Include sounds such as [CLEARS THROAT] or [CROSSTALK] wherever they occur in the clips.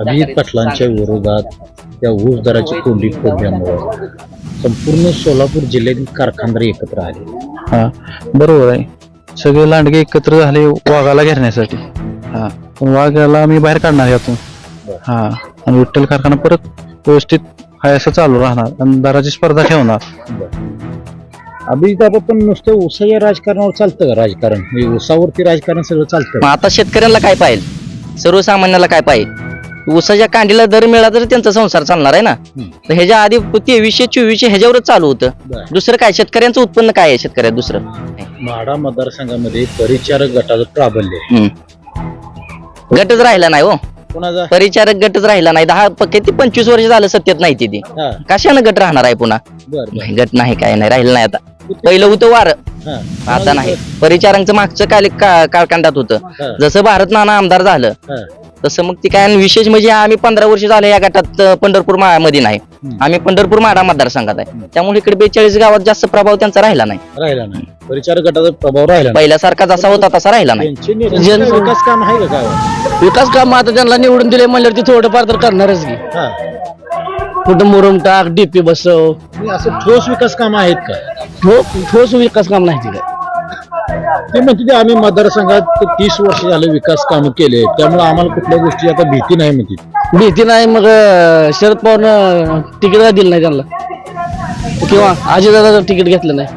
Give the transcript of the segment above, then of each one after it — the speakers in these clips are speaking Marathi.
अभिजित पाटलांच्या विरोधात त्या ऊस दराची कोंडी फोडल्यामुळं संपूर्ण सोलापूर जिल्ह्यातील कारखानदार एकत्र आले. हा बरोबर आहे. सगळे लांडगे एकत्र झाले वाघाला घेरण्यासाठी. हा पण वाघाला आम्ही बाहेर काढणार यातून. हा आणि विठ्ठल कारखाना परत व्यवस्थित हाय असं चालू राहणार आणि दराची स्पर्धा ठेवणार. अभिजित दादा पण नुसतं ऊसाच्या राजकारणावर चालतं का राजकारण? म्हणजे ऊसावरती राजकारण सगळं चालतं. मग आता शेतकऱ्यांना काय पाहिजे? सर्वसामान्याला काय पाहिजे? ऊसाच्या कांडीला दर मिळाला तर त्यांचा संसार चालणार आहे ना. तर ह्याच्या आधी तेवीसशे चोवीसशे ह्याच्यावरच चालू होतं. दुसरं काय? शेतकऱ्यांचं उत्पन्न काय आहे शेतकऱ्यात दुसरं? माढा मतदारसंघामध्ये परिचारक गटाचं प्राबल्य. गटच राहिला नाही हो. परिचारक गटच राहिला नाही. दहा किती? पंचवीस वर्ष झालं सत्तेत नाही ती कशानं गट राहणार आहे पुन्हा? गट नाही काय नाही राहिलं नाही आता. पहिलं होतं वार. हा. आता नाही. परिचारांचं मागचं काल का- कालखंडात होतं. जसं भारत नाना आमदार झालं हा. तसं मग ती काय आणि विशेष म्हणजे आम्ही पंधरा वर्ष झाले या गटात अं, पंढरपूर मा- मध्ये नाही. आम्ही पंढरपूर माडा मतदारसंघात आहे. त्यामुळे इकडे बेचाळीस गावात जास्त प्रभाव त्यांचा राहिला नाही. राहिला नाही. परिचारक गटाचा प्रभाव राहिला नाही. पहिल्यासारखा जसा होता तसा राहिला नाही. त्यांचे नेते काय विकास काम आहे का गावात? विकास काम आता त्यांना निवडून दिले म्हणल्यावर ते थोडंफार तर करणारच की. हा. कुठं मुरुम टाक डीपी बसव. असं ठोस विकास काम आहेत का? ठो- ठोस विकास काम नाही तिथे ते म्हणते ते आम्ही मतदारसंघात तीस वर्ष झाले विकास काम केले त्यामुळे आम्हाला कुठल्या गोष्टी आता भीती नाही म्हणते. भीती नाही मग अं, शरद पवारनं तिकीट दिलं नाही त्यांना? किंवा अजितदादा तिकीट घेतलं नाही?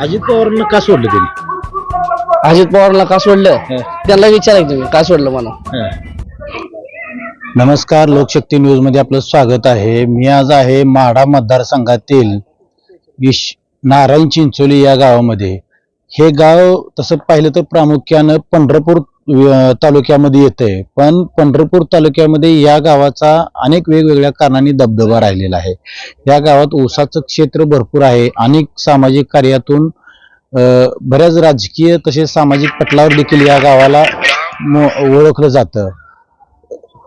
अजित पवारांना का सोडलं त्यांनी? अजित पवारला का सोडलं. त्यांना विचारायचं तुम्ही का सोडलं मला हा. नमस्कार लोकशक्ती न्यूजमध्ये आपलं स्वागत आहे. मी आज आहे माढा मतदारसंघातील विश नारायण चिंचोली या गावामध्ये. हे गाव तसं पाहिलं तर प्रामुख्यानं पंढरपूर तालुक्यामध्ये येतंय. पण पंढरपूर तालुक्यामध्ये या गावाचा अनेक वेगवेगळ्या कारणांनी दबदबा राहिलेला आहे. या गावात ऊसाचं क्षेत्र भरपूर आहे. अनेक सामाजिक कार्यातून बऱ्याच राजकीय तसेच सामाजिक पटलावर देखील या गावाला ओळखलं जातं.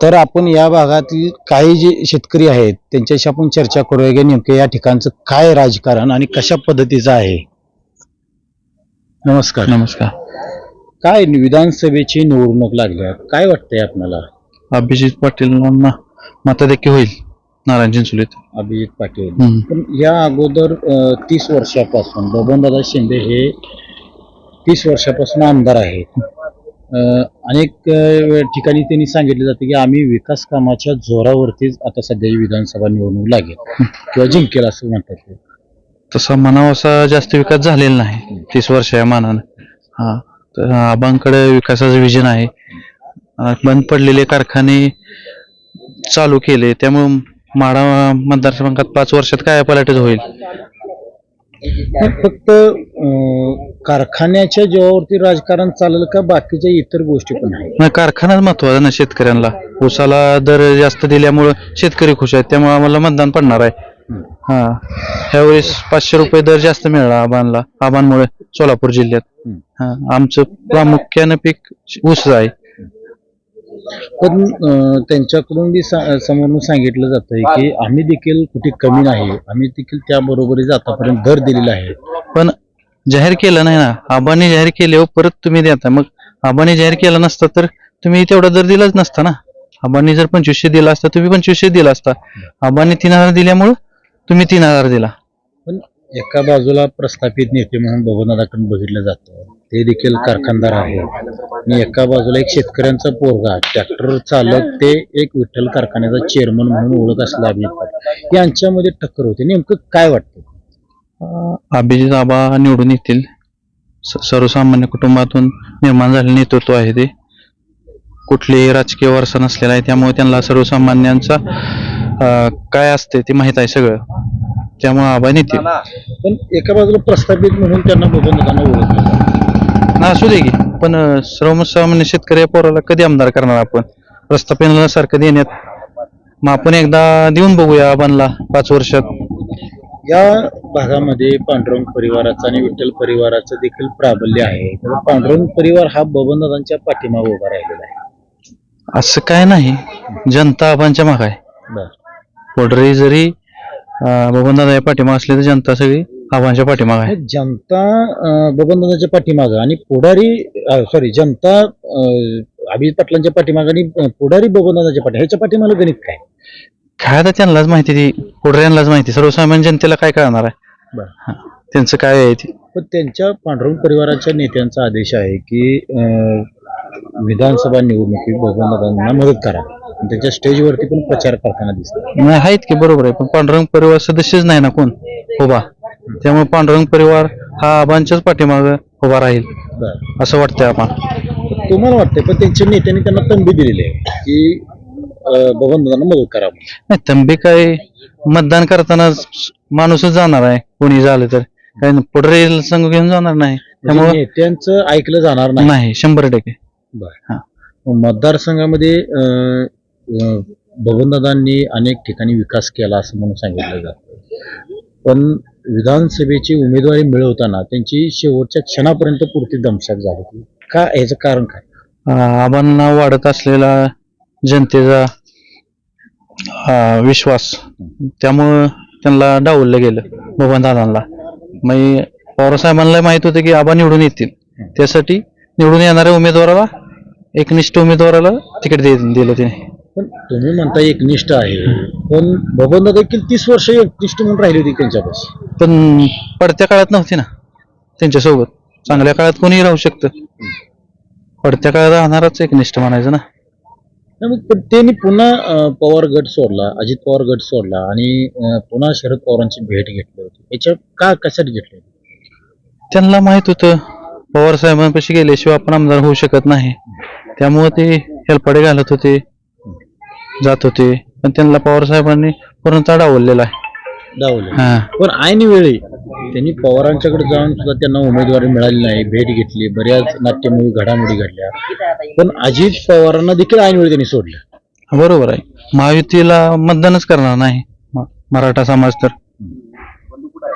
तर आपण या भागातील काही जे शेतकरी आहेत त्यांच्याशी आपण चर्चा करूया की नेमकं या ठिकाणचं काय राजकारण आणि कशा पद्धतीचं आहे? नमस्कार. नमस्कार. काय विधानसभेची निवडणूक लागल्या? काय वाटतंय आपल्याला? अभिजित पाटील मताधिक्य होईल नारायण चिंचोलीत अभिजित पाटील. हम्म. पण या अगोदर तीस वर्षापासून बबनदादा शिंदे हे तीस वर्षापासून आमदार आहेत. अनेक ठिकाणी त्यांनी सांगितलं जातं की आम्ही विकास कामाच्या जोरावरतीच आता सध्या ही विधानसभा निवडणूक लागेल किंवा जिंकेल असं म्हणतात ते. तसा म्हणावा असा जास्त विकास झालेला नाही. तीस वर्ष या मानानं. हा तर आबांकडे विकासाचं विजन आहे. बंद पडलेले कारखाने चालू केले. त्यामुळे माडा मतदारसंघात पाच वर्षात काय पलाटच होईल फक्त कारखान्याच्या जीवावरती राजकारण चालेल का बाकीच्या इतर गोष्टी पण आहेत? नाही कारखानाच महत्त्वाचा ना शेतकऱ्यांना ऊसाला दर जास्त दिल्यामुळं शेतकरी खुश आहेत त्यामुळे आम्हाला मतदान पडणार आहे. हा. ह्यावेळेस पाचशे रुपये दर जास्त मिळाला आबांना आबांमुळे सोलापूर जिल्ह्यात. हा आमचं प्रामुख्यानं पीक ऊस आहे. पण अं, त्यांच्याकडून बी सा- समोरून सांगितलं जातंय की आम्ही देखील कुठे कमी नाही आम्ही देखील त्या बरोबरीच आतापर्यंत दर दिलेला आहे. पण जाहीर केलं नाही ना? आबाने जाहीर केल्यावर हो, परत तुम्ही देता. मग आबाने जाहीर केलं नसतं तर तुम्ही तेवढा दर दिलाच नसता ना? आबांनी जर पंचवीसशे दिला असता तुम्ही पंचवीसशे दिला असता. आबांनी तीन हजार दिल्यामुळं तुम्ही तीन हजार दिला. पण एका बाजूला प्रस्थापित नेते म्हणून बघून बघितलं जातं. ते देखील कारखानदार आहे. आणि एका बाजूला एक शेतकऱ्यांचा पोरगा ट्रॅक्टर चालक ते एक विठ्ठल कारखान्याचा चेअरमन म्हणून ओळख असला यांच्यामध्ये टक्कर होते. नेमकं काय वाटतं? अभिजित आबा निवडून येतील. सर्वसामान्य कुटुंबातून निर्माण झालेलं नेतृत्व आहे ते. कुठलेही राजकीय वारसा नसलेला आहे त्यामुळे त्यांना सर्वसामान्यांचा काय असते ते माहीत आहे सगळं. त्यामुळे आबा नेतील. पण एका बाजूला प्रस्थापित म्हणून त्यांना जातं ना असू दे की. पण सर्वसामान्य शेतकरी या पोराला कधी आमदार करणार आपण? प्रस्थापन सारखं देण्यात. मग आपण एकदा देऊन बघूया आबांना पाच वर्षात. या भागामध्ये पांडुरंग परिवाराचं आणि विठ्ठल परिवाराचं देखील प्राबल्य आहे. पांडुरंग परिवार हा बबनदादांच्या पाठीमागे उभा राहिलेला आहे. असं काय नाही. जनता आबांच्या माग आहे. बर. पोडरी जरी बबनदादा या पाठीमाग असले तर जनता सगळी आबांच्या पाठीमाग आहे. जनता अं, बबनदादाच्या पाठीमागं आणि पुढारी सॉरी जनता अं, अभिजित पाटलांच्या पाठीमागे आणि पुढारी बबनदादाच्या पाठी ह्याच्या पाठीमागे गणित काय? काय आता त्यांनाच माहिती ती पुढऱ्यांनाच माहिती सर्वसामान्य जनतेला काय कळणार आहे? बरं. हा, त्यांचं काय आहे ते? पण त्यांच्या पांडुरंग परिवाराच्या नेत्यांचा आदेश आहे की अं, विधानसभा निवडणुकीत बबनदादांना मदत करा. आणि त्यांच्या स्टेजवरती पण प्रचार करताना दिसतात. नाही आहेत की बरोबर आहे पण पांडुरंग परिवार सदस्यच नाही ना कोण? उभा. त्यामुळे पांडुरंग परिवार हा आबांच्याच पाठीमाग उभा राहील बरं. असं वाटतंय आपण तुम्हाला वाटतंय पण त्यांच्या नेत्यांनी त्यांना तंबी दिलेली आहे की बबनदादांना मदत करा म्हणून. नाही तंबी काय मतदान करताना माणूसच जाणार आहे. कोणी झालं तर. काय पुढे संघ घेऊन जाणार नाही. म्हणजे त्यामुळे नेत्यांचं ऐकलं जाणार नाही. नाही शंभर टक्के. मतदारसंघामध्ये अं, अं, बबनदादांनी अनेक ठिकाणी विकास केला असं म्हणून सांगितलं जातं. पण विधानसभेची उमेदवारी मिळवताना त्यांची शेवटच्या क्षणापर्यंत पुरती दमशाक झाली. होती का याचं कारण काय? आबांना वाढत असलेला जनतेचा विश्वास. त्यामुळं त्यांना डावललं गेलं बबन दादांना. मग पवारसाहेबांना माहीत होतं की आबा निवडून येतील. त्यासाठी निवडून येणाऱ्या उमेदवाराला एकनिष्ठ उमेदवाराला तिकीट दे दिलं तिने. पण तुम्ही म्हणता एकनिष्ठ आहे पण बबनदादा देखील तीस वर्ष एकनिष्ठ म्हणून राहिली होती त्यांच्यापाशी. पण पडत्या काळात नव्हती ना त्यांच्यासोबत. चांगल्या काळात कोणीही राहू शकतं. पडत्या काळात राहणारच एकनिष्ठ म्हणायचं ना. नाही मग पण त्यांनी पुन्हा अं, पवार गट सोडला अजित पवार गट सोडला आणि अं, पुन्हा शरद पवारांची भेट घेतली होती. याच्या का कशासाठी घेतली होती? त्यांना माहीत होतं. पवार साहेबांपाशी गेल्याशिवाय आपण आमदार होऊ शकत नाही. त्यामुळे ते हेलपाडे घालत होते जात होते. पण त्यांना पवार साहेबांनी पूर्णतः डावललेला आहे. डावले हा. पण ऐन वेळी त्यांनी पवारांच्याकडे जाऊन सुद्धा त्यांना उमेदवारी मिळाली नाही भेट घेतली बऱ्याच नाट्यमयी घडामोडी घडल्या. पण अजित पवारांना देखील ऐन वेळी त्यांनी सोडलं. बरोबर आहे. महायुतीला मतदानच करणार नाही मराठा समाज तर.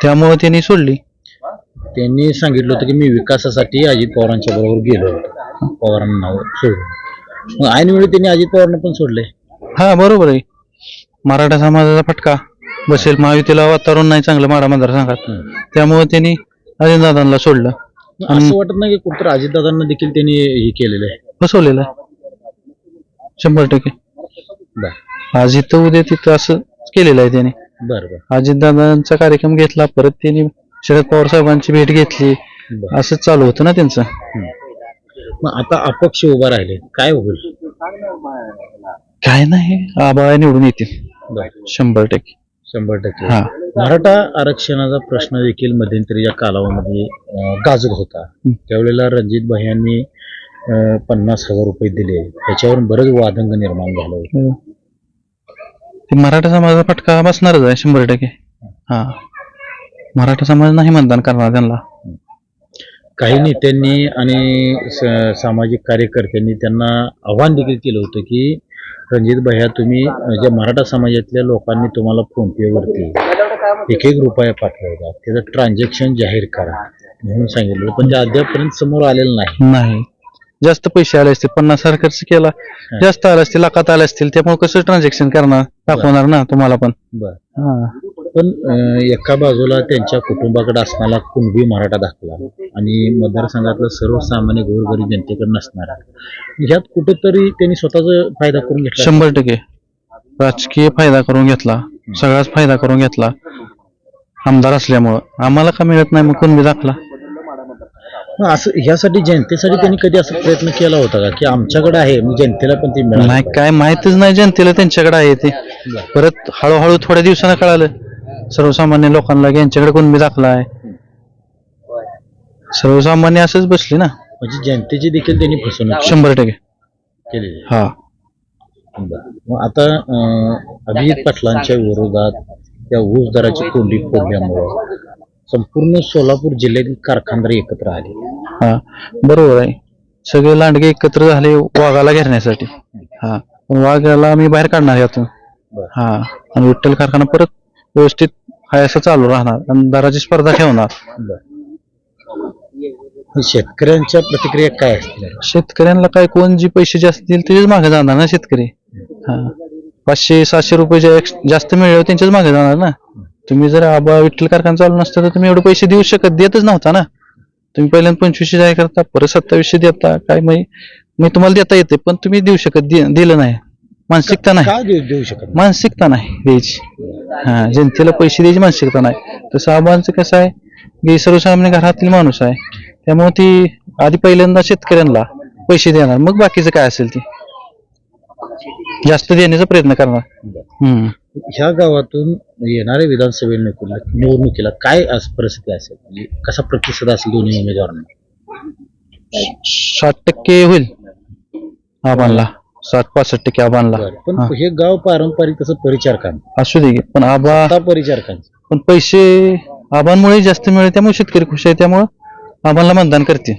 त्यामुळे त्यांनी सोडली. त्यांनी सांगितलं होतं की मी विकासासाठी अजित पवारांच्या बरोबर गेलो होतो. पवारांना नाव सोडून. मग ऐन वेळी त्यांनी अजित पवारांना पण सोडले. हा बरोबर आहे. मराठा समाजाचा फटका. बसेल. महायुतीला वातावरण नाही चांगलं माडा मतदारसंघात. त्यामुळे त्यांनी अजितदादांना सोडलं. असं वाटत नाही की कुठतर अजितदादांना देखील त्यांनी हे केलेलं आहे? बसवलेलं आहे. शंभर टक्के. इथं उद्या तिथं असं केलेलं आहे त्याने. बर बर. अजितदादांचा कार्यक्रम घेतला परत त्यांनी शरद पवार साहेबांची भेट घेतली. असं चालू होतं ना त्यांचं. मग आता अपक्ष उभा राहिले. काय होईल? काय नाही आबा निवडून येतील. शंभर टक्के. शंभर टक्के. हा. मराठा आरक्षणाचा प्रश्न देखील मध्यंतरीच्या कालावधीमध्ये अं, गाजत होता. हं. त्यावेळेला रणजित भाई यांनी अं, पन्नास हजार रुपये दिले. त्याच्यावर बरंच वादंग निर्माण झालं होतं. ते मराठा समाजाचा फटका बसणारच आहे शंभर टक्के. हा. मराठा समाज नाही मतदान करणार त्यांना. काही नेत्यांनी आणि स- सामाजिक कार्यकर्त्यांनी त्यांना आव्हान देखील केलं होतं की रणजित भैया तुम्ही ज्या मराठा समाजातल्या लोकांनी तुम्हाला फोनपेवरती एक एक रुपया पाठवला. त्याचं ट्रान्झॅक्शन जाहीर करा म्हणून सांगितलं. पण ते अद्यापपर्यंत समोर आलेलं नाही. नाही. जास्त पैसे आले असतील पन्नास हजार खर्च केला. जास्त आले असतील लाखात आले असतील त्यामुळे कसं ट्रान्झॅक्शन करणार दाखवणार ना तुम्हाला पण. बर. हा. पण एका बाजूला त्यांच्या कुटुंबाकडे असणारा कुणबी मराठा दाखला आणि मतदारसंघातला सर्वसामान्य गोरगरीब जनतेकडे नसणारा. ह्यात कुठेतरी त्यांनी स्वतःचा फायदा करून घेतला. शंभर टक्के. राजकीय फायदा करून घेतला. सगळाच फायदा करून घेतला. आमदार असल्यामुळं. आम्हाला का मिळत नाही मग कोण बी दाखला असं ह्यासाठी जनतेसाठी त्यांनी कधी असा प्रयत्न केला होता का? की आमच्याकडे आहे मग जनतेला पण ते मिळालं. नाही काय माहितच नाही जनतेला त्यांच्याकडे आहे ते. परत हळूहळू थोड्या दिवसानं कळालं. सर्वसामान्य लोकांना यांच्याकडे कोण बी दाखला आहे? सर्वसामान्य असंच बसले ना? म्हणजे जनतेची देखील त्यांनी फसवणूक शंभर टक्के. केलेली आहे. हा. बरं. मग आता अं, अभिजित पाटलांच्या विरोधात त्या ऊस दराची कोंडी फोडल्यामुळं संपूर्ण सोलापूर जिल्ह्यातील कारखानदार एकत्र आले. हा. बरोबर आहे. सगळे लांडगे एकत्र झाले वाघाला घेरण्यासाठी. हा. पण वाघाला आम्ही बाहेर काढणार यातून बरं. हा. आणि विठ्ठल कारखाना परत व्यवस्थित हाय असं चालू राहणार आणि दराची स्पर्धा ठेवणार. शेतकऱ्यांच्या प्रतिक्रिया काय असतील? शेतकऱ्यांना काय कोण जी पैसे जास्त देईल त्याच्याच मागे जाणार ना शेतकरी? हा. पाचशे सातशे रुपये जे ex- जास्त मिळले त्यांच्याच मागे जाणार ना? तुम्ही जर आबा विठ्ठल कारखाना चालू नसता तर तुम्ही एवढे पैसे देऊ शकत देतच नव्हता ना? तुम्ही पहिल्यांदा पंचवीसशे जाय करता परत सत्तावीसशे देता काय म्हणजे मी तुम्हाला देता येते पण तुम्ही देऊ शकत दि- दिलं नाही. मानसिकता नाही. का देऊ देऊ शकत? मानसिकता नाही द्यायची हा जनतेला पैसे द्यायची मानसिकता नाही. तसं आबांचं कसं आहे की सर्वसामान्य घरातील माणूस आहे त्यामुळे ती आधी पहिल्यांदा शेतकऱ्यांना पैसे देणार. मग बाकीचं काय असेल ते? जास्त देण्याचा प्रयत्न करणार. हम्म. ह्या गावातून येणाऱ्या विधानसभा निवडणुकीला निवडणुकीला काय परिस्थिती असेल? म्हणजे कसा प्रतिसाद असेल दोन्ही उमेदवारांना? साठ टक्के होईल आबांना साठ पासष्ट टक्के आबांना बरं. पण हा. हे गाव पारंपरिक तसं परिचार काम. असू दे की. पण आबा आता परिचार काम? पण पैसे आबांमुळे जास्त मिळेल त्यामुळे शेतकरी खुश आहे त्यामुळे आबांना मतदान करतील.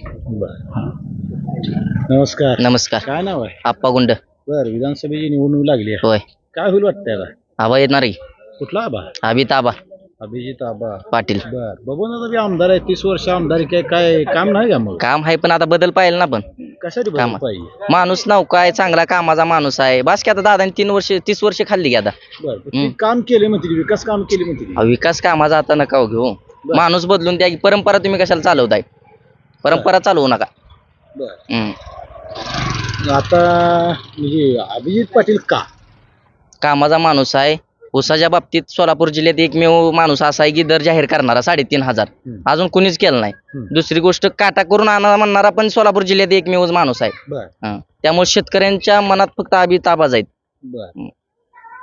नमस्कार. नमस्कार. काय नाव आहे? आप्पा गुंड. बर विधानसभेची निवडणूक लागली आहे. होय. काय होईल वाटतंय आता? आबा येणार की कुठला आबा? अभित आबा. अभिजित आबा. पाटील. बर बघून आता बी आमदार आहे तीस वर्ष आमदारी काय काय काम नाही का मग? काम आहे पण आता बदल पाहिजे ना पण कशासाठी बदल काम. पाहिजे? माणूस नौका आहे चांगला कामाचा माणूस आहे. बास की आता दादाने तीन वर्ष तीस वर्ष खाल्ली की आता. बर पण ते हम्म. काम केले म्हणते विकास काम केले म्हणते. अहो, विकास कामाचा आता नका हो घेऊ. माणूस बदलून द्या की परंपरा तुम्ही कशाला चालवताय? परंपरा चालवू नका. बर. हम्म. आता म्हणजे अभिजित पाटील का? कामाचा माणूस आहे. ऊसाच्या बाबतीत सोलापूर जिल्ह्यात एकमेव माणूस असा आहे की दर जाहीर करणारा साडेतीन हजार. हम्म. अजून कुणीच केलं नाही. हम्म. दुसरी गोष्ट काटा करून आणा म्हणणारा पण सोलापूर जिल्ह्यात एकमेवच माणूस आहे. बर. हं. त्यामुळे शेतकऱ्यांच्या मनात फक्त अभिताबाज आहेत बर.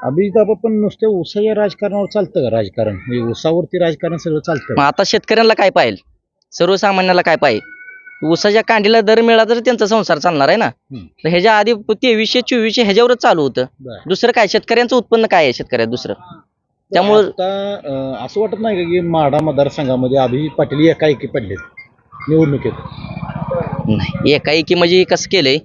आबा पण नुसतं ऊसाच्या राजकारणावर चालतं का राजकारण? म्हणजे ऊसावरती राजकारण सगळं चालतं. मग आता शेतकऱ्यांना काय पाहिजे सर्वसामान्याला काय पाहिजे ऊसाच्या कांडीला दर मिळाला तर त्यांचा संसार चालणार आहे ना. तर ह्याच्या आधी तेवीसशे चोवीसशे ह्याच्यावरच चालू होतं. बर. दुसरं काय? शेतकऱ्यांचं उत्पन्न काय आहे शेतकऱ्यात दुसरं? त्यामुळं आता अं, असं वाटत नाही का की माढा मतदारसंघामध्ये अभिजित पाटील एकाएकी पडलेत निवडणुकीत? नाही. एकाएकी म्हणजे कसं केलंय?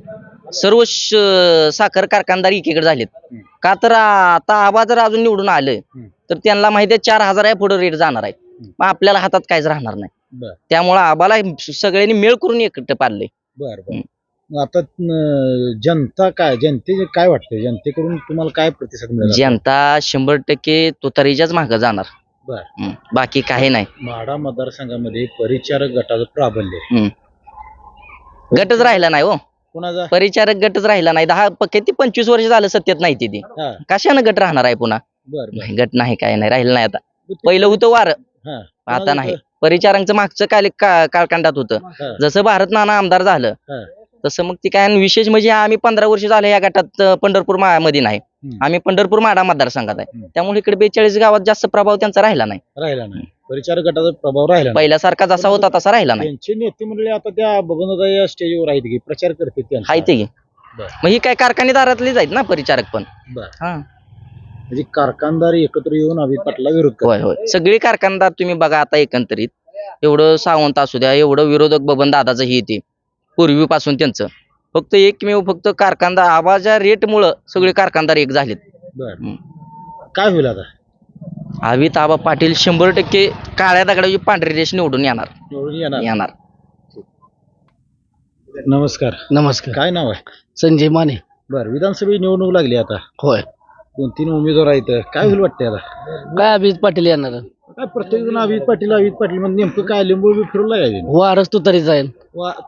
सर्व श- साखर कारखानदार एकीकडे झालेत. हम्म. का तर आता आबा जर अजून निवडून आलं हम्म. तर त्यांना माहिती आहे चार हजार आहे पुढे रेट जाणार आहे मग आपल्याला हातात काहीच राहणार नाही. त्यामुळं आबाला सगळ्यांनी मेळ करून एकटं पाडलंय. बर आता अं, जनता काय जनते काय वाटतं जनतेकडून तुम्हाला काय प्रतिसाद मिळाला जनता शंभर टक्के तुतारीच्याच मागं जाणार. बर. हम्म. बाकी काही नाही. माढा मतदारसंघामध्ये परिचारक गटाचं प्राबल्य आहे. गटच राहिला नाही हो. कोणाचा? परिचारक गटच राहिला नाही. दहा प- किती पंचवीस वर्ष झालं सत्तेत नाही ती हा. कशानं गट राहणार आहे पुन्हा? बर बर. नाही, गट नाही काय नाही राहिलं नाही आता. पहिलं होतं वार. हा. आता नाही? परिचारांचं मागचं काल का- कालखंडात होतं हा, जसं भारत नाना आमदार झालं हा. तसं मग ती काय आणि विशेष म्हणजे आम्ही पंधरा वर्ष झाले या गटात अं, पंढरपूर मा- मध्ये नाही हम्म. आम्ही पंढरपूर माडा मतदारसंघात आहे. त्यामुळे इकडे बेचाळीस गावात जास्त प्रभाव त्यांचा राहिला नाही राहिला नाही परिचारक गटाचा प्रभाव राहिला नाही पहिल्यासारखा जसा होता तसा राहिला नाही त्यांचे नेते मंडळी आता त्या बघून या स्टेजवर आहेत की प्रचार करते त्यांचा. हाय ते की. बर. मग ही काय कारखानेदारातलीच आहेत ना परिचारक पण बर हा म्हणजे कारखानदार एकत्र येऊन अभित पाटला विरोध होय करतात होय. सगळी कारखानदार तुम्ही बघा आता एकंदरीत. एवढं सावंत असू द्या एवढं विरोधक बबन दादाचं हे ते पूर्वीपासून त्यांचं. फक्त एकमेव फक्त कारखानदार आवाजा रेटमुळं सगळे कारखानदार एक झालेत. बर. काय होईल आता? अभित आबा पाटील शंभर टक्के काळ्या दगडाची पांढरी रेष निवडून येणार. निवडून येणार. येणार. नमस्कार. नमस्कार. काय नाव आहे? संजय माने. बर विधानसभेची निवडणूक लागली आता. होय. दोन तीन उमेदवार आहेत. काय होईल वाटते आता? काय अभिजित पाटील येणार? काय प्रत्येक जण अभित पाटील अभित पाटील म्हणजे नेमकं काय? लिंबू बी फिरवला काय वारच तू तरी जाईल.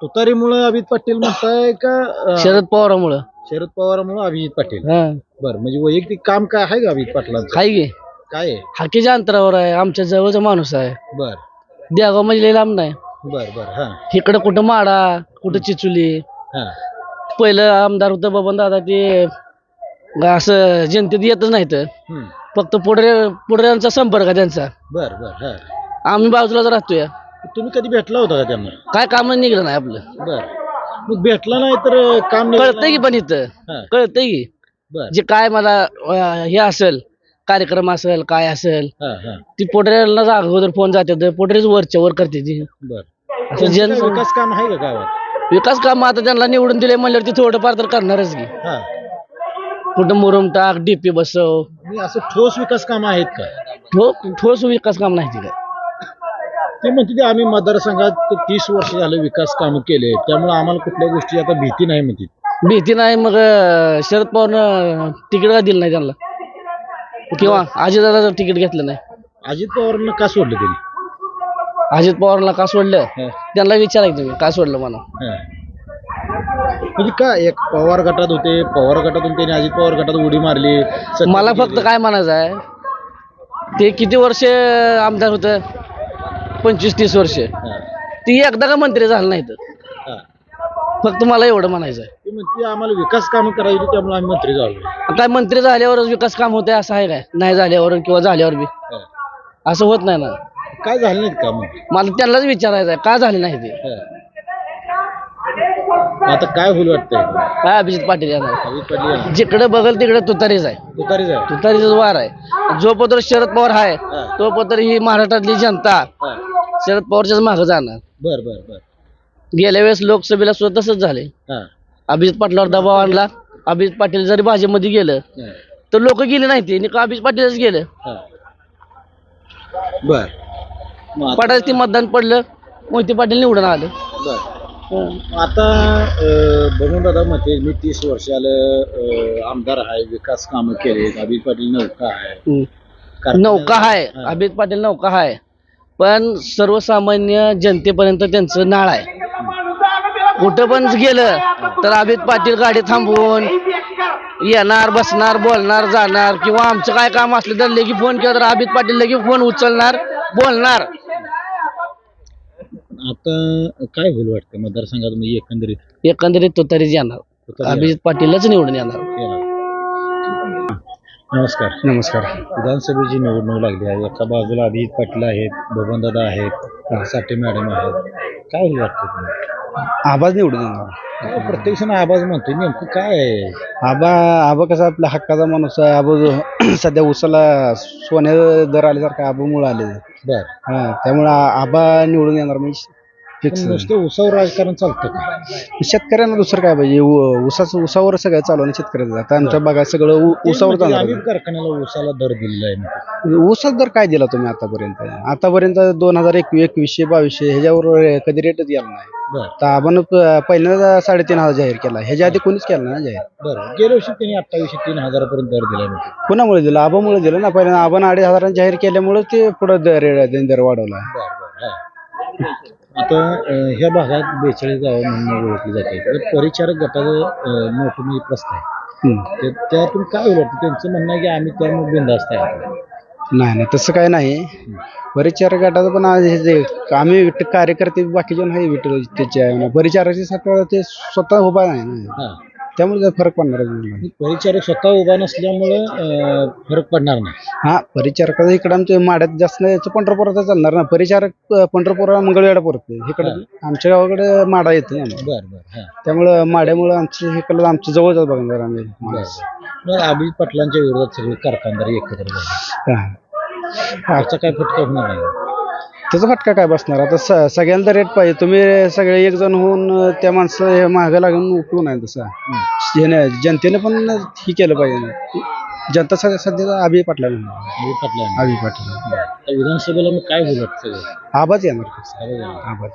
तुतारीमुळे अभित पाटील म्हणताय का अं, शरद पवारामुळं. शरद पवारमुळे अभिजित पाटील? हा. बर म्हणजे वैयक्तिक काम काय आहे का अभिजित पाटलांचं? हाय गे काय? आहे हाकेच्या अंतरावर आहे आमच्या जवळचा माणूस आहे. बर. देगाव म्हणजे लांब नाही. बर बर हा. इकडं कुठं माडा कुठं चिचुली. हा. पहिलं आमदार होतं बबन दादा ते असं जनतेत येतच नाहीत. फक्त पुढे पुढऱ्यांचा संपर्क आहे त्यांचा. बर बर हा. आम्ही बाजूलाच राहतोय. तुम्ही कधी भेटला होता का त्यांना? काय काम निघलं नाही आपलं. बर. मग भेटला नाही तर काम कळतंय की पण इथं. कळतंय की. बर. जे काय मला अं, हे असेल कार्यक्रम असेल काय असेल हा हा. ती पोटऱ्याला अगोदर फोन जाते पोटरीच वरच्या वर करते ती. बर. असं जन काय विकास काम आहे का गावात? विकास काम आता त्यांना निवडून दिले म्हणल्यावर ती थोडंफार तर करणारच की. हा. कुठं मुरुम टाक डीपी बसव. आणि असं ठोस विकास काम आहेत का? ठो ठोस विकास काम नाही ती काय ते म्हणते ते आम्ही मतदारसंघात तीस वर्ष झालं विकास काम केले त्यामुळे आम्हाला कुठल्या गोष्टी आता भीती नाही म्हणते. भीती नाही मग अं, शरद पवारनं तिकीट का दिलं नाही त्यांना? किंवा अजितदादाचं तिकीट घेतलं नाही? अजित पवारांना का सोडलं त्यांनी? अजित पवारला का सोडलं? त्यांना विचारायचं तुम्ही का सोडलं मला हा. म्हणजे काय एक पवार गटात होते पवार गटातून त्यांनी अजित पवार गटात उडी मारली सत्तेत मला फक्त गेले. काय म्हणायचं आहे ते किती वर्ष आमदार होतं? पंचवीस तीस वर्ष. हा, ती एकदा का मंत्री झालं नाही तर हा. फक्त मला एवढं म्हणायचं आहे. ते म्हणते आम्हाला विकास कामं करायची त्यामुळे आम्ही मंत्री झालो. काय मंत्री झाल्यावरच विकास काम होते असं आहे काय? नाही झाल्यावर किंवा झाल्यावर बी. हा. असं होत नाही ना. काय झालं नाहीत का मग मला त्यांनाच विचारायचं आहे का झाले नाही ते? हा. आता काय होईल वाटतंय? काय अभिजित पाटील यांना पाटील. जिकडे बघल तिकडे तुतारीच आहे. तुतारी जाय तुतारीच वार आहे. जो पत्र शरद पवार आहे. तो पत्र ही महाराष्ट्रातली जनता. शरद पवारच्याच मागं जाणार. बर बर बर. गेल्या वेळेस लोकसभेला सुद्धा तसंच झाले. हा. अभिजित पाटलावर दबाव आणला. अभिजित पाटील जरी भाजपमध्ये गेलं हा. तर लोक गेले नाही ते. निका अभिजित पाटीलच गेलं. हा. बर. मग आता- पडायचं ते मतदान पडलं मोहिते पाटील निवडून आलं. बर. आता दादा म्हणते मी तीस वर्षाला आमदार आहे विकास कामं केले अभित पाटील नौका आहे. नौका आहे. अभिजित पाटील नौका आहे. पण सर्वसामान्य जनतेपर्यंत त्यांचं नाळ आहे. कुठं पण गेलं तर अभिजित पाटील गाडी थांबवून येणार बसणार बोलणार जाणार किंवा आमचं काय काम असलं तर लगी फोन केला तर अभिजित पाटील लगी फोन उचलणार बोलणार. आता काय होईल वाटतं? मतदारसंघात म्हणजे एकंदरीत? एकंदरीत तो तरीच येणार. अभिजित पाटीलच निवडून येणार. येणार. नमस्कार. नमस्कार. विधानसभेची निवडणूक लागली आहे. एका बाजूला अभिजित पाटील आहेत बबनदादा आहेत साठे मॅडम आहेत. काय होईल वाटतं तुम्हाला? आवाज निवडून येणार काय प्रत्यक्ष आवाज म्हणतोय. नेमकं काय आहे? आबा आबा कसा आपला हक्काचा माणूस आहे. आबा जो [CLEARS THROAT] सध्या उसाला सोन्या दर आल्यासारखा आबामुळे आले बर. हा त्यामुळे आबा निवडून येणार. म्हणजे फिक्स नुसतं उसावर राजकारण चालतं का? शेतकऱ्यांना दुसरं काय पाहिजे? उ- ऊसाचं उसावर सगळं चालू आहे ना शेतकऱ्याचं. आता आमच्या भागात सगळं उ- उसावर म्हणजे चालणार आम्ही आहे. कारखान्याला उसाला दर दिलेला आहे. ऊसाचा दर काय दिला तुम्ही आतापर्यंत? आतापर्यंत दोन हजार एकवीस एकवीसशे बावीसशे ह्याच्यावर कधी रेटच गेला नाही. बर. तर आपण प- पहिल्यांदा साडेतीन हजार जाहीर केला. ह्याच्या आधी कोणीच केला ना जाहीर? बर. गेल्या वर्षी त्यांनी अठ्ठावीसशे तीन हजारापर्यंत दर दिला म्हणते. कोणामुळे दिलं? आबामुळे दिलं ना. पहिल्यांदा आपण अडीच हजारांनी जाहीर केल्यामुळे ते पुढे दर दर वाढवला. बर बर. हा. आता ह्या भागात बेचाळीस गावं म्हणून ओळखली जाते तर परिचारक गटाचं मोठं म्हणजे प्रश्न आहे. हम्म. ते- त्यातून काय वाटतं? त्यांचं म्हणणं आहे की आम्ही त्यामुळे बिंदास्त आहे नाही नाही तसं काय नाही. परिचार गटाचं पण आज हे जे आम्ही विठ्ठ- कार्यकर्ते बाकीचे नाही विठ्ठल त्याच्या परिचाराचे साथ ते स्वतः उभा नाही ना. हा. त्यामुळे जरा फरक पडणार आहे. परिचारक स्वतः उभा नसल्यामुळं अं, फरक पडणार नाही. हा परिचारकाचं इकडं आमच्या माड्यात जास्त नाही याचं पंढरपुरात चालणार ना. परिचारक अं, पंढरपूर मंगळवेढा परत इकडे आमच्या गावाकडे माडा येतो ना बर बर हा. त्यामुळं माड्यामुळं आमचं इकडलं आमचं जवळच बघणार आम्ही. माणूस. मग अभिजित पाटलांच्या विरोधात सगळे कारखानदार एकत्र झाले. हा. त्याचा काय फटका होणार नाही? त्याचा फटका काय बसणार? आता स- सगळ्यांना रेट पाहिजे. तुम्ही सगळे एक जण होऊन त्या माणसं हे मागं लागून उपयोग नाही तसा. हे नाही, जनतेने पण हे केलं पाहिजे जनता सध्या सध्या अभि पाटला पाटलांना अभि पाटील विधानसभेला मग काय होईल वाटतं? आबाच येणार. वा. आबाच